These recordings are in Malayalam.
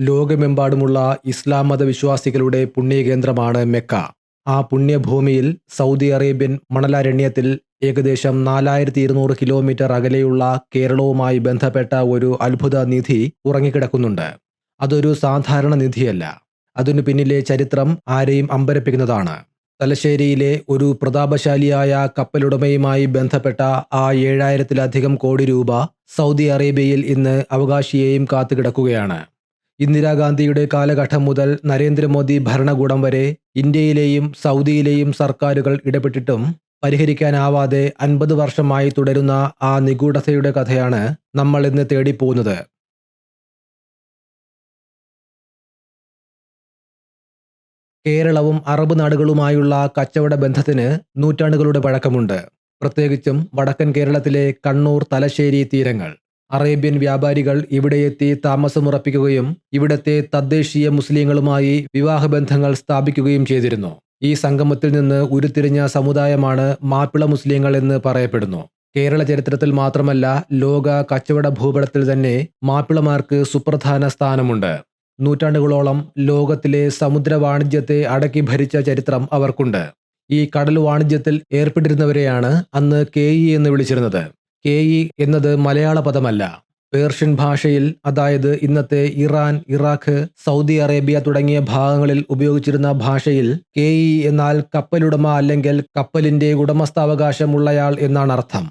ലോകമെമ്പാടുമുള്ള ഇസ്ലാം മത വിശ്വാസികളുടെ പുണ്യകേന്ദ്രമാണ് മെക്ക. ആ പുണ്യഭൂമിയിൽ സൗദി അറേബ്യൻ മണലാരണ്യത്തിൽ ഏകദേശം നാലായിരത്തി ഇരുന്നൂറ് കിലോമീറ്റർ അകലെയുള്ള കേരളവുമായി ബന്ധപ്പെട്ട ഒരു അത്ഭുത നിധി ഉറങ്ങിക്കിടക്കുന്നുണ്ട്. അതൊരു സാധാരണ നിധിയല്ല. അതിനു പിന്നിലെ ചരിത്രം ആരെയും അമ്പരപ്പിക്കുന്നതാണ്. തലശ്ശേരിയിലെ ഒരു പ്രതാപശാലിയായ കപ്പലുടമയുമായി ബന്ധപ്പെട്ട ആ ഏഴായിരത്തിലധികം കോടി രൂപ സൗദി അറേബ്യയിൽ ഇന്ന് അവകാശിയെയും കാത്തുകിടക്കുകയാണ്. ഇന്ദിരാഗാന്ധിയുടെ കാലഘട്ടം മുതൽ നരേന്ദ്രമോദി ഭരണകൂടം വരെ ഇന്ത്യയിലെയും സൗദിയിലെയും സർക്കാരുകൾ ഇടപെട്ടിട്ടും പരിഹരിക്കാനാവാതെ അൻപത് വർഷമായി തുടരുന്ന ആ നിഗൂഢതയുടെ കഥയാണ് നമ്മൾ ഇന്ന് തേടിപ്പോകുന്നത്. കേരളവും അറബ് നാടുകളുമായുള്ള കച്ചവട ബന്ധത്തിന് നൂറ്റാണ്ടുകളുടെ പഴക്കമുണ്ട്. പ്രത്യേകിച്ചും വടക്കൻ കേരളത്തിലെ കണ്ണൂർ തലശ്ശേരി തീരങ്ങൾ. അറേബ്യൻ വ്യാപാരികൾ ഇവിടെയെത്തി താമസമുറപ്പിക്കുകയും ഇവിടത്തെ തദ്ദേശീയ മുസ്ലിങ്ങളുമായി വിവാഹബന്ധങ്ങൾ സ്ഥാപിക്കുകയും ചെയ്തിരുന്നു. ഈ സംഗമത്തിൽ നിന്ന് ഉരുത്തിരിഞ്ഞ സമുദായമാണ് മാപ്പിള മുസ്ലിങ്ങൾ എന്ന് പറയപ്പെടുന്നു. കേരള ചരിത്രത്തിൽ മാത്രമല്ല ലോക കച്ചവട ഭൂപടത്തിൽ തന്നെ മാപ്പിളമാർക്ക് സുപ്രധാന സ്ഥാനമുണ്ട്. നൂറ്റാണ്ടുകളോളം ലോകത്തിലെ സമുദ്ര വാണിജ്യത്തെ അടക്കി ഭരിച്ച ചരിത്രം അവർക്കുണ്ട്. ഈ കടൽ വാണിജ്യത്തിൽ ഏർപ്പെട്ടിരുന്നവരെയാണ് അന്ന് കെ ഇ എന്ന് വിളിച്ചിരുന്നത്. കെ ഇ എന്നത് മലയാള പദമല്ല. പേർഷ്യൻ ഭാഷയിൽ അതായത് ഇന്നത്തെ ഇറാൻ ഇറാഖ് സൗദി അറേബ്യ തുടങ്ങിയ ഭാഗങ്ങളിൽ ഉപയോഗിച്ചിരുന്ന ഭാഷയിൽ കെ ഇ എന്നാൽ കപ്പലുടമ അല്ലെങ്കിൽ കപ്പലിന്റെ ഉടമസ്ഥാവകാശമുള്ളയാൾ എന്നാണ് അർത്ഥം.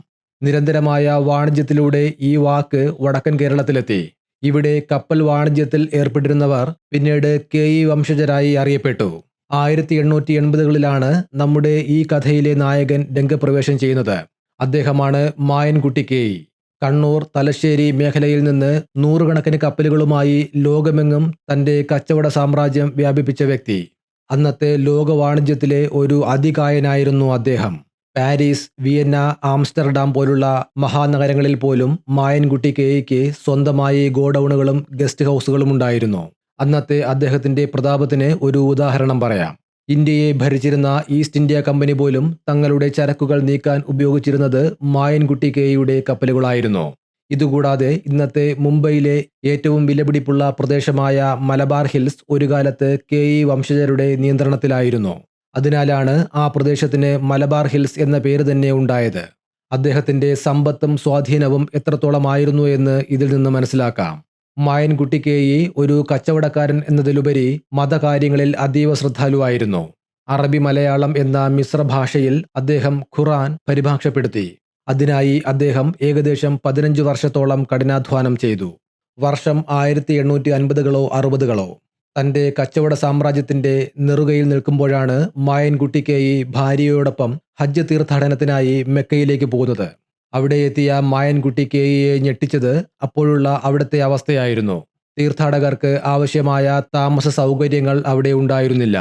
നിരന്തരമായ വാണിജ്യത്തിലൂടെ ഈ വാക്ക് വടക്കൻ കേരളത്തിലെത്തി. ഇവിടെ കപ്പൽ വാണിജ്യത്തിൽ ഏർപ്പെട്ടിരുന്നവർ പിന്നീട് കെ ഇ വംശജരായി അറിയപ്പെട്ടു. ആയിരത്തി എണ്ണൂറ്റി എൺപതുകളിലാണ് നമ്മുടെ ഈ കഥയിലെ നായകൻ രംഗപ്രവേശം ചെയ്യുന്നത്. അദ്ദേഹമാണ് മായൻകുട്ടി കെ. കണ്ണൂർ തലശ്ശേരി മേഖലയിൽ നിന്ന് നൂറുകണക്കിന് കപ്പലുകളുമായി ലോകമെങ്ങും തന്റെ കച്ചവട സാമ്രാജ്യം വ്യാപിപ്പിച്ച വ്യക്തി. അന്നത്തെ ലോക വാണിജ്യത്തിലെ ഒരു അതികായനായിരുന്നു അദ്ദേഹം. പാരീസ് വിയന്ന ആംസ്റ്റർഡാം പോലുള്ള മഹാനഗരങ്ങളിൽ പോലും മായൻകുട്ടി കെയ്ക്ക് സ്വന്തമായി ഗോഡൌണുകളും ഗസ്റ്റ് ഹൗസുകളും ഉണ്ടായിരുന്നു. അന്നത്തെ അദ്ദേഹത്തിന്റെ പ്രതാപത്തിന് ഒരു ഉദാഹരണം പറയാം. ഇന്ത്യയെ ഭരിച്ചിരുന്ന ഈസ്റ്റ് ഇന്ത്യ കമ്പനി പോലും തങ്ങളുടെ ചരക്കുകൾ നീക്കാൻ ഉപയോഗിച്ചിരുന്നത് മായൻകുട്ടി കെയുടെ കപ്പലുകളായിരുന്നു. ഇതുകൂടാതെ ഇന്നത്തെ മുംബൈയിലെ ഏറ്റവും വിലപിടിപ്പുള്ള പ്രദേശമായ മലബാർ ഹിൽസ് ഒരു കാലത്ത് കെ ഇ വംശജരുടെ നിയന്ത്രണത്തിലായിരുന്നു. അതിനാലാണ് ആ പ്രദേശത്തിന് മലബാർ ഹിൽസ് എന്ന പേര് തന്നെ ഉണ്ടായത്. അദ്ദേഹത്തിന്റെ സമ്പത്തും സ്വാധീനവും എത്രത്തോളമായിരുന്നു എന്ന് ഇതിൽ നിന്ന് മനസ്സിലാക്കാം. മായൻകുട്ടി കെ ഒരു കച്ചവടക്കാരൻ എന്നതിലുപരി മതകാര്യങ്ങളിൽ അതീവ ശ്രദ്ധാലുവായിരുന്നു. അറബി മലയാളം എന്ന മിശ്ര ഭാഷയിൽ അദ്ദേഹം ഖുറാൻ പരിഭാഷപ്പെടുത്തി. അതിനായി അദ്ദേഹം ഏകദേശം പതിനഞ്ച് വർഷത്തോളം കഠിനാധ്വാനം ചെയ്തു. വർഷം ആയിരത്തി എണ്ണൂറ്റി അൻപതുകളോ അറുപതുകളോ. തന്റെ കച്ചവട സാമ്രാജ്യത്തിന്റെ നെറുകയിൽ നിൽക്കുമ്പോഴാണ് മായൻകുട്ടിക്കേയി ഭാര്യയോടൊപ്പം ഹജ്ജ് തീർത്ഥാടനത്തിനായി മെക്കയിലേക്ക് പോകുന്നത്. അവിടെ എത്തിയ മായൻകുട്ടി കെ ഇയെ ഞെട്ടിച്ചത് അപ്പോഴുള്ള അവിടുത്തെ അവസ്ഥയായിരുന്നു. തീർത്ഥാടകർക്ക് ആവശ്യമായ താമസ സൗകര്യങ്ങൾ അവിടെ ഉണ്ടായിരുന്നില്ല.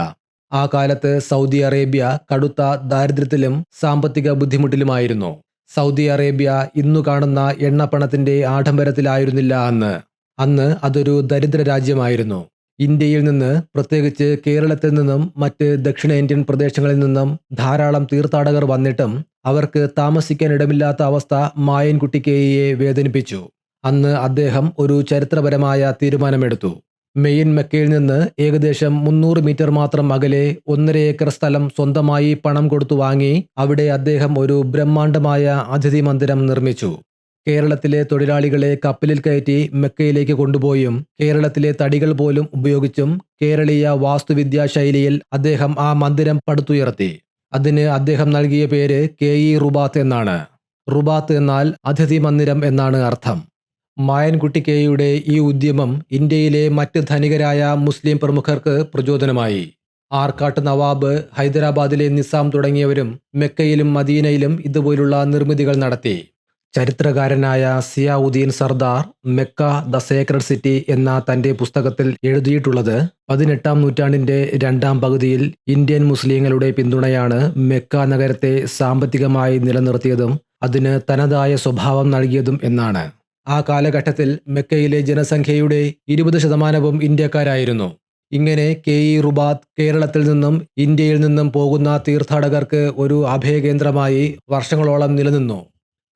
ആ കാലത്ത് സൗദി അറേബ്യ കടുത്ത ദാരിദ്ര്യത്തിലും സാമ്പത്തിക ബുദ്ധിമുട്ടിലുമായിരുന്നു. സൗദി അറേബ്യ ഇന്നു കാണുന്ന എണ്ണപ്പണത്തിന്റെ ആഡംബരത്തിലായിരുന്നില്ല അന്ന്. അന്ന് അതൊരു ദരിദ്ര രാജ്യമായിരുന്നു. ഇന്ത്യയിൽ നിന്ന് പ്രത്യേകിച്ച് കേരളത്തിൽ നിന്നും മറ്റ് ദക്ഷിണേന്ത്യൻ പ്രദേശങ്ങളിൽ നിന്നും ധാരാളം തീർത്ഥാടകർ വന്നിട്ടും അവർക്ക് താമസിക്കാൻ ഇടമില്ലാത്ത അവസ്ഥ മായൻകുട്ടിക്കേയെ കെയെ വേദനിപ്പിച്ചു. അന്ന് അദ്ദേഹം ഒരു ചരിത്രപരമായ തീരുമാനമെടുത്തു. മെയിൻ മെക്കയിൽ നിന്ന് ഏകദേശം മുന്നൂറ് മീറ്റർ മാത്രം അകലെ ഒന്നര ഏക്കർ സ്ഥലം സ്വന്തമായി പണം കൊടുത്തു വാങ്ങി അവിടെ അദ്ദേഹം ഒരു ബ്രഹ്മാണ്ഡമായ അതിഥി മന്ദിരം നിർമ്മിച്ചു. കേരളത്തിലെ തൊഴിലാളികളെ കപ്പലിൽ കയറ്റി മെക്കയിലേക്ക് കൊണ്ടുപോയും കേരളത്തിലെ തടികൾ പോലും ഉപയോഗിച്ചും കേരളീയ വാസ്തുവിദ്യാ ശൈലിയിൽ അദ്ദേഹം ആ മന്ദിരം പടുത്തുയർത്തി. അതിന് അദ്ദേഹം നൽകിയ പേര് കെ ഇ റുബാത്ത് എന്നാണ്. റുബാത്ത് എന്നാൽ അതിഥി മന്ദിരം എന്നാണ് അർത്ഥം. മായൻകുട്ടി കെയുടെ ഈ ഉദ്യമം ഇന്ത്യയിലെ മറ്റ് ധനികരായ മുസ്ലിം പ്രമുഖർക്ക് പ്രചോദനമായി. ആർക്കാട്ട് നവാബ് ഹൈദരാബാദിലെ നിസാം തുടങ്ങിയവരും മെക്കയിലും മദീനയിലും ഇതുപോലുള്ള നിർമ്മിതികൾ നടത്തി. ചരിത്രകാരനായ Ziauddin Sardar Mecca the sacred city എന്ന തന്റെ പുസ്തകത്തിൽ എഴുതിയിട്ടുള്ളത് പതിനെട്ടാം നൂറ്റാണ്ടിന്റെ രണ്ടാം പകുതിയിൽ ഇന്ത്യൻ മുസ്ലിങ്ങളുടെ പിന്തുണയാണ് മെക്ക നഗരത്തെ സാമ്പത്തികമായി നിലനിർത്തിയതും അതിന് തനതായ സ്വഭാവം നൽകിയതും എന്നാണ്. ആ കാലഘട്ടത്തിൽ മെക്കയിലെ ജനസംഖ്യയുടെ ഇരുപത് ശതമാനവും ഇന്ത്യക്കാരായിരുന്നു. ഇങ്ങനെ കെ ഇ റുബാത്ത് കേരളത്തിൽ നിന്നും ഇന്ത്യയിൽ നിന്നും പോകുന്ന തീർത്ഥാടകർക്ക് ഒരു അഭയകേന്ദ്രമായി വർഷങ്ങളോളം നിലനിന്നു.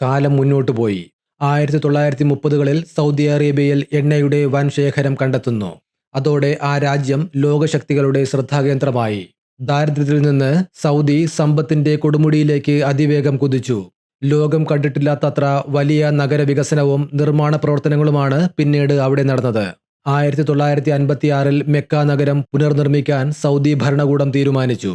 കാലം മുന്നോട്ടു പോയി. ആയിരത്തി തൊള്ളായിരത്തി മുപ്പതുകളിൽ സൗദി അറേബ്യയിൽ എണ്ണയുടെ വൻ ശേഖരം കണ്ടെത്തുന്നു. അതോടെ ആ രാജ്യം ലോകശക്തികളുടെ ശ്രദ്ധാകേന്ദ്രമായി. ദാരിദ്ര്യത്തിൽ നിന്ന് സൗദി സമ്പത്തിന്റെ കൊടുമുടിയിലേക്ക് അതിവേഗം കുതിച്ചു. ലോകം കണ്ടിട്ടില്ലാത്തത്ര വലിയ നഗരവികസനവും നിർമ്മാണ പ്രവർത്തനങ്ങളുമാണ് പിന്നീട് അവിടെ നടന്നത്. ആയിരത്തി തൊള്ളായിരത്തി അൻപത്തിയാറിൽ മെക്ക നഗരം പുനർനിർമ്മിക്കാൻ സൗദി ഭരണകൂടം തീരുമാനിച്ചു.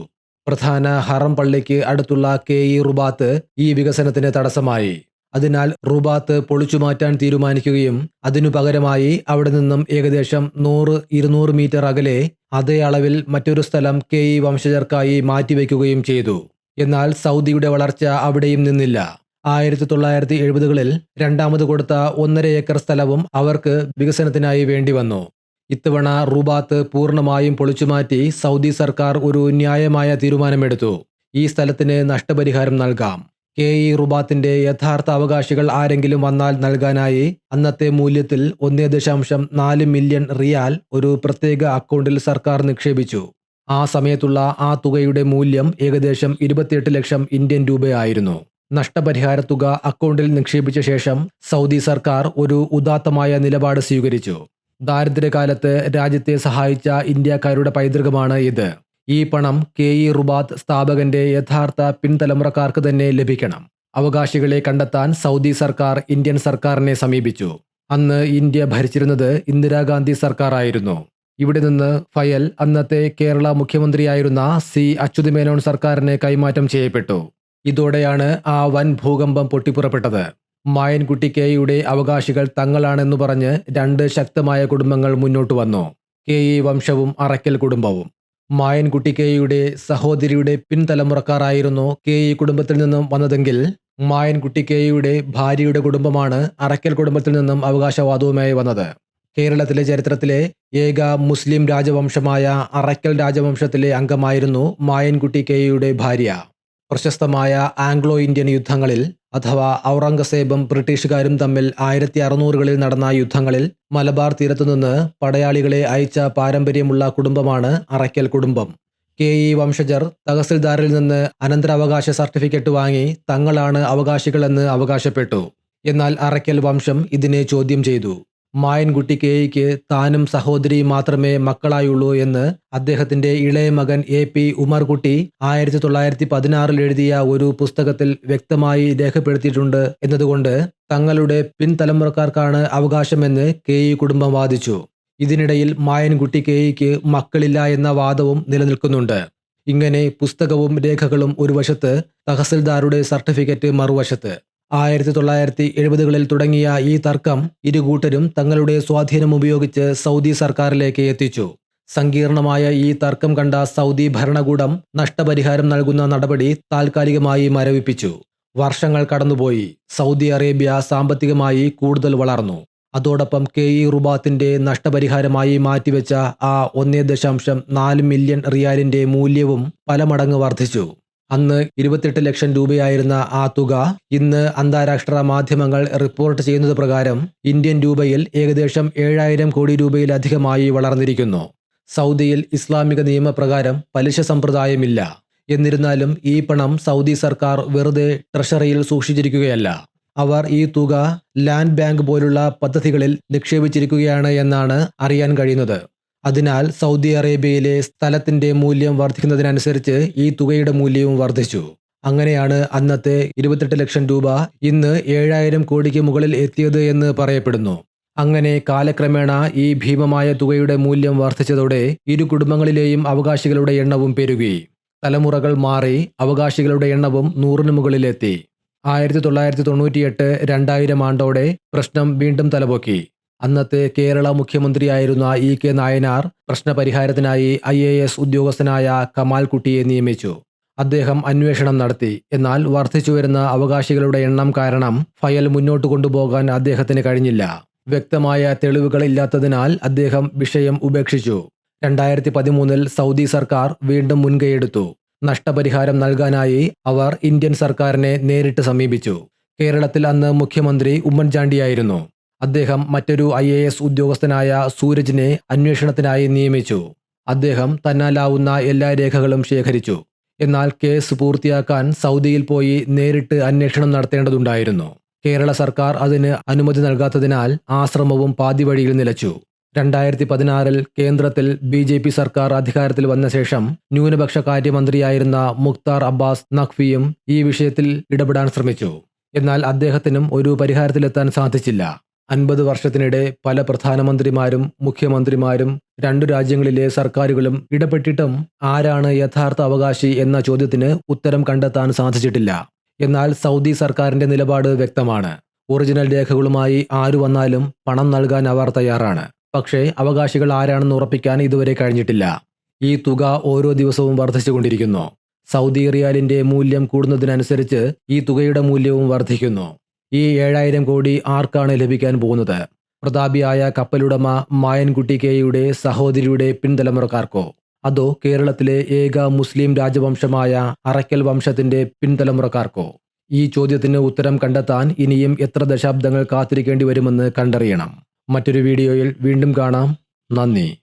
പ്രധാന ഹറം പള്ളിക്ക് അടുത്തുള്ള കെ ഇ റുബാത്ത് ഈ വികസനത്തിന് തടസ്സമായി. അതിനാൽ റുബാത്ത് പൊളിച്ചു മാറ്റാൻ തീരുമാനിക്കുകയും അതിനു പകരമായി അവിടെ നിന്നും ഏകദേശം നൂറ് ഇരുന്നൂറ് മീറ്റർ അകലെ അതേ അളവിൽ മറ്റൊരു സ്ഥലം കെ ഇ വംശജർക്കായി മാറ്റിവെക്കുകയും ചെയ്തു. എന്നാൽ സൗദിയുടെ വളർച്ച അവിടെയും നിന്നില്ല. ആയിരത്തി തൊള്ളായിരത്തി എഴുപതുകളിൽ രണ്ടാമത് കൊടുത്ത ഒന്നര ഏക്കർ സ്ഥലവും അവർക്ക് വികസനത്തിനായി വേണ്ടി വന്നു. ഇത്തവണ റുബാത്ത് പൂർണമായും പൊളിച്ചുമാറ്റി സൗദി സർക്കാർ ഒരു ന്യായമായ തീരുമാനമെടുത്തു. ഈ സ്ഥലത്തിന് നഷ്ടപരിഹാരം നൽകാം. കെ ഇ റുബാത്തിന്റെ യഥാർത്ഥ അവകാശികൾ ആരെങ്കിലും വന്നാൽ നൽകാനായി അന്നത്തെ മൂല്യത്തിൽ ഒന്നേ ദശാംശം നാല് മില്യൺ റിയാൽ ഒരു പ്രത്യേക അക്കൗണ്ടിൽ സർക്കാർ നിക്ഷേപിച്ചു. ആ സമയത്തുള്ള ആ തുകയുടെ മൂല്യം ഏകദേശം ഇരുപത്തിയെട്ട് ലക്ഷം ഇന്ത്യൻ രൂപയായിരുന്നു. നഷ്ടപരിഹാര തുക അക്കൗണ്ടിൽ നിക്ഷേപിച്ച ശേഷം സൗദി സർക്കാർ ഒരു ഉദാത്തമായ നിലപാട് സ്വീകരിച്ചു. ദാരിദ്ര്യകാലത്ത് രാജ്യത്തെ സഹായിച്ച ഇന്ത്യക്കാരുടെ പൈതൃകമാണ് ഇത്. ഈ പണം കെ ഇ റുബാത്ത് സ്ഥാപകന്റെ യഥാർത്ഥ പിൻതലമുറക്കാർക്ക് തന്നെ ലഭിക്കണം. അവകാശികളെ കണ്ടെത്താൻ സൗദി സർക്കാർ ഇന്ത്യൻ സർക്കാരിനെ സമീപിച്ചു. അന്ന് ഇന്ത്യ ഭരിച്ചിരുന്നത് ഇന്ദിരാഗാന്ധി സർക്കാരായിരുന്നു. ഇവിടെ നിന്ന് ഫയൽ അന്നത്തെ കേരള മുഖ്യമന്ത്രിയായിരുന്ന സി അച്യുതമേനോൻ സർക്കാരിന് കൈമാറ്റം ചെയ്യപ്പെട്ടു. ഇതോടെയാണ് ആ വൻ ഭൂകമ്പം പൊട്ടിപ്പുറപ്പെട്ടത്. മായൻകുട്ടി കെയുടെ അവകാശികൾ തങ്ങളാണെന്ന് പറഞ്ഞ് രണ്ട് ശക്തമായ കുടുംബങ്ങൾ മുന്നോട്ട് വന്നു. കെ. ഇ. വംശവും അറയ്ക്കൽ കുടുംബവും. മായൻകുട്ടി കെയുടെ സഹോദരിയുടെ പിൻതലമുറക്കാരായിരുന്നു കെ. ഇ. കുടുംബത്തിൽ നിന്നും വന്നതെങ്കിൽ മായൻകുട്ടി കെയുടെ ഭാര്യയുടെ കുടുംബമാണ് അറയ്ക്കൽ കുടുംബത്തിൽ നിന്നും അവകാശവാദവുമായി വന്നത്. കേരളത്തിലെ ചരിത്രത്തിലെ ഏക മുസ്ലിം രാജവംശമായ അറയ്ക്കൽ രാജവംശത്തിലെ അംഗമായിരുന്നു മായൻകുട്ടി കെയുടെ ഭാര്യ. പ്രശസ്തമായ ആംഗ്ലോ ഇന്ത്യൻ യുദ്ധങ്ങളിൽ അഥവാ ഔറംഗസേബും ബ്രിട്ടീഷുകാരും തമ്മിൽ ആയിരത്തി അറുന്നൂറുകളിൽ നടന്ന യുദ്ധങ്ങളിൽ മലബാർ തീരത്തുനിന്ന് പടയാളികളെ അയച്ച പാരമ്പര്യമുള്ള കുടുംബമാണ് അറയ്ക്കൽ കുടുംബം. കെ ഇ വംശജർ തഹസിൽദാറിൽ നിന്ന് അനന്തരാവകാശ സർട്ടിഫിക്കറ്റ് വാങ്ങി തങ്ങളാണ് അവകാശികളെന്ന് അവകാശപ്പെട്ടു. എന്നാൽ അറയ്ക്കൽ വംശം ഇതിനെ ചോദ്യം ചെയ്തു. മായൻകുട്ടി എയ്ക്ക് താനും സഹോദരിയും മാത്രമേ മക്കളായുള്ളൂ എന്ന് അദ്ദേഹത്തിന്റെ ഇളയ മകൻ എ പി ഉമർകുട്ടി ആയിരത്തി തൊള്ളായിരത്തി പതിനാറിൽ എഴുതിയ ഒരു പുസ്തകത്തിൽ വ്യക്തമായി രേഖപ്പെടുത്തിയിട്ടുണ്ട് എന്നതുകൊണ്ട് തങ്ങളുടെ പിൻതലമുറക്കാർക്കാണ് അവകാശമെന്ന് കെ ഇ കുടുംബം വാദിച്ചു. ഇതിനിടയിൽ മായൻകുട്ടി കെ ഇക്ക് മക്കളില്ല എന്ന വാദവും നിലനിൽക്കുന്നുണ്ട്. ഇങ്ങനെ പുസ്തകവും രേഖകളും ഒരു വശത്ത് തഹസിൽദാരുടെ സർട്ടിഫിക്കറ്റ് മറുവശത്ത്. ആയിരത്തി തൊള്ളായിരത്തി എഴുപതുകളിൽ തുടങ്ങിയ ഈ തർക്കം ഇരുകൂട്ടരും തങ്ങളുടെ സ്വാധീനം ഉപയോഗിച്ച് സൗദി സർക്കാരിലേക്ക് എത്തിച്ചു. സങ്കീർണമായ ഈ തർക്കം കണ്ട സൗദി ഭരണകൂടം നഷ്ടപരിഹാരം നൽകുന്ന നടപടി താൽക്കാലികമായി മരവിപ്പിച്ചു. വർഷങ്ങൾ കടന്നുപോയി. സൗദി അറേബ്യ സാമ്പത്തികമായി കൂടുതൽ വളർന്നു. അതോടൊപ്പം കെ ഇ റുബാത്തിന്റെ നഷ്ടപരിഹാരമായി മാറ്റിവെച്ച ആ ഒന്നേ ദശാംശം നാല് മില്യൺ റിയാലിന്റെ മൂല്യവും പല മടങ്ങ് വർദ്ധിച്ചു. അന്ന് ഇരുപത്തെട്ട് ലക്ഷം രൂപയായിരുന്ന ആ തുക ഇന്ന് അന്താരാഷ്ട്ര മാധ്യമങ്ങൾ റിപ്പോർട്ട് ചെയ്യുന്നത് പ്രകാരം ഇന്ത്യൻ രൂപയിൽ ഏകദേശം ഏഴായിരം കോടി രൂപയിലധികമായി വളർന്നിരിക്കുന്നു. സൗദിയിൽ ഇസ്ലാമിക നിയമപ്രകാരം പലിശ സമ്പ്രദായമില്ല. എന്നിരുന്നാലും ഈ പണം സൗദി സർക്കാർ വെറുതെ ട്രഷറിയിൽ സൂക്ഷിച്ചിരിക്കുകയല്ല. അവർ ഈ തുക ലാൻഡ് ബാങ്ക് പോലുള്ള പദ്ധതികളിൽ നിക്ഷേപിച്ചിരിക്കുകയാണ് എന്നാണ് അറിയാൻ കഴിയുന്നത്. അതിനാൽ സൗദി അറേബ്യയിലെ സ്ഥലത്തിന്റെ മൂല്യം വർദ്ധിക്കുന്നതിനനുസരിച്ച് ഈ തുകയുടെ മൂല്യവും വർദ്ധിച്ചു. അങ്ങനെയാണ് അന്നത്തെ ഇരുപത്തെട്ട് ലക്ഷം രൂപ ഇന്ന് ഏഴായിരം കോടിക്ക് മുകളിൽ എത്തിയത് എന്ന് പറയപ്പെടുന്നു. അങ്ങനെ കാലക്രമേണ ഈ ഭീമമായ തുകയുടെ മൂല്യം വർദ്ധിച്ചതോടെ ഇരു കുടുംബങ്ങളിലെയും അവകാശികളുടെ എണ്ണവും പെരുകി. തലമുറകൾ മാറി അവകാശികളുടെ എണ്ണവും നൂറിന് മുകളിലെത്തി. ആയിരത്തി തൊള്ളായിരത്തി തൊണ്ണൂറ്റിയെട്ട് രണ്ടായിരം ആണ്ടോടെ പ്രശ്നം വീണ്ടും തലപൊക്കി. അന്നത്തെ കേരള മുഖ്യമന്ത്രിയായിരുന്ന ഇ കെ നായനാർ പ്രശ്നപരിഹാരത്തിനായി ഐ എ എസ് ഉദ്യോഗസ്ഥനായ കമാൽകുട്ടിയെ നിയമിച്ചു. അദ്ദേഹം അന്വേഷണം നടത്തി. എന്നാൽ വർദ്ധിച്ചുവരുന്ന അവകാശികളുടെ എണ്ണം കാരണം ഫയൽ മുന്നോട്ട് കൊണ്ടുപോകാൻ അദ്ദേഹത്തിന് കഴിഞ്ഞില്ല. വ്യക്തമായ തെളിവുകൾ ഇല്ലാത്തതിനാൽ അദ്ദേഹം വിഷയം ഉപേക്ഷിച്ചു. രണ്ടായിരത്തി പതിമൂന്നിൽ സൗദി സർക്കാർ വീണ്ടും മുൻകൈയെടുത്തു. നഷ്ടപരിഹാരം നൽകാനായി അവർ ഇന്ത്യൻ സർക്കാരിനെ നേരിട്ട് സമീപിച്ചു. കേരളത്തിൽ അന്ന് മുഖ്യമന്ത്രി ഉമ്മൻചാണ്ടിയായിരുന്നു. അദ്ദേഹം മറ്റൊരു ഐ എ എസ് ഉദ്യോഗസ്ഥനായ സൂരജിനെ അന്വേഷണത്തിനായി നിയമിച്ചു. അദ്ദേഹം തന്നാലാവുന്ന എല്ലാ രേഖകളും ശേഖരിച്ചു. എന്നാൽ കേസ് പൂർത്തിയാക്കാൻ സൗദിയിൽ പോയി നേരിട്ട് അന്വേഷണം നടത്തേണ്ടതുണ്ടായിരുന്നു. കേരള സർക്കാർ അതിന് അനുമതി നൽകാത്തതിനാൽ ആശ്രമവും പാതിവഴിയിൽ നിലച്ചു. രണ്ടായിരത്തി പതിനാറിൽ കേന്ദ്രത്തിൽ ബി ജെ പി സർക്കാർ അധികാരത്തിൽ വന്ന ശേഷം ന്യൂനപക്ഷ കാര്യമന്ത്രിയായിരുന്ന മുക്താർ അബ്ബാസ് നഖ്വിയും ഈ വിഷയത്തിൽ ഇടപെടാൻ ശ്രമിച്ചു. എന്നാൽ അദ്ദേഹത്തിനും ഒരു പരിഹാരത്തിലെത്താൻ സാധിച്ചില്ല. അൻപത് വർഷത്തിനിടെ പല പ്രധാനമന്ത്രിമാരും മുഖ്യമന്ത്രിമാരും രണ്ടു രാജ്യങ്ങളിലെ സർക്കാരുകളും ഇടപെട്ടിട്ടും ആരാണ് യഥാർത്ഥ അവകാശി എന്ന ചോദ്യത്തിന് ഉത്തരം കണ്ടെത്താൻ സാധിച്ചിട്ടില്ല. എന്നാൽ സൗദി സർക്കാരിന്റെ നിലപാട് വ്യക്തമാണ്. ഒറിജിനൽ രേഖകളുമായി ആരു വന്നാലും പണം നൽകാൻ അവർ തയ്യാറാണ്. പക്ഷേ അവകാശികൾ ആരാണെന്ന് ഉറപ്പിക്കാൻ ഇതുവരെ കഴിഞ്ഞിട്ടില്ല. ഈ തുക ഓരോ ദിവസവും വർദ്ധിച്ചുകൊണ്ടിരിക്കുന്നു. സൗദി റിയാലിന്റെ മൂല്യം കൂടുന്നതിനനുസരിച്ച് ഈ തുകയുടെ മൂല്യവും വർദ്ധിക്കുന്നു. ഈ ഏഴായിരം കോടി ആർക്കാണ് ലഭിക്കാൻ പോകുന്നത്? പ്രതാപിയായ കപ്പലുടമ മായൻകുട്ടി കെയുടെ സഹോദരിയുടെ പിൻതലമുറക്കാർക്കോ? അതോ കേരളത്തിലെ ഏക മുസ്ലിം രാജവംശമായ അറയ്ക്കൽ വംശത്തിന്റെ പിൻതലമുറക്കാർക്കോ? ഈ ചോദ്യത്തിന് ഉത്തരം കണ്ടെത്താൻ ഇനിയും എത്ര ദശാബ്ദങ്ങൾ കാത്തിരിക്കേണ്ടി വരുമെന്ന് കണ്ടറിയണം. മറ്റൊരു വീഡിയോയിൽ വീണ്ടും കാണാം. നന്ദി.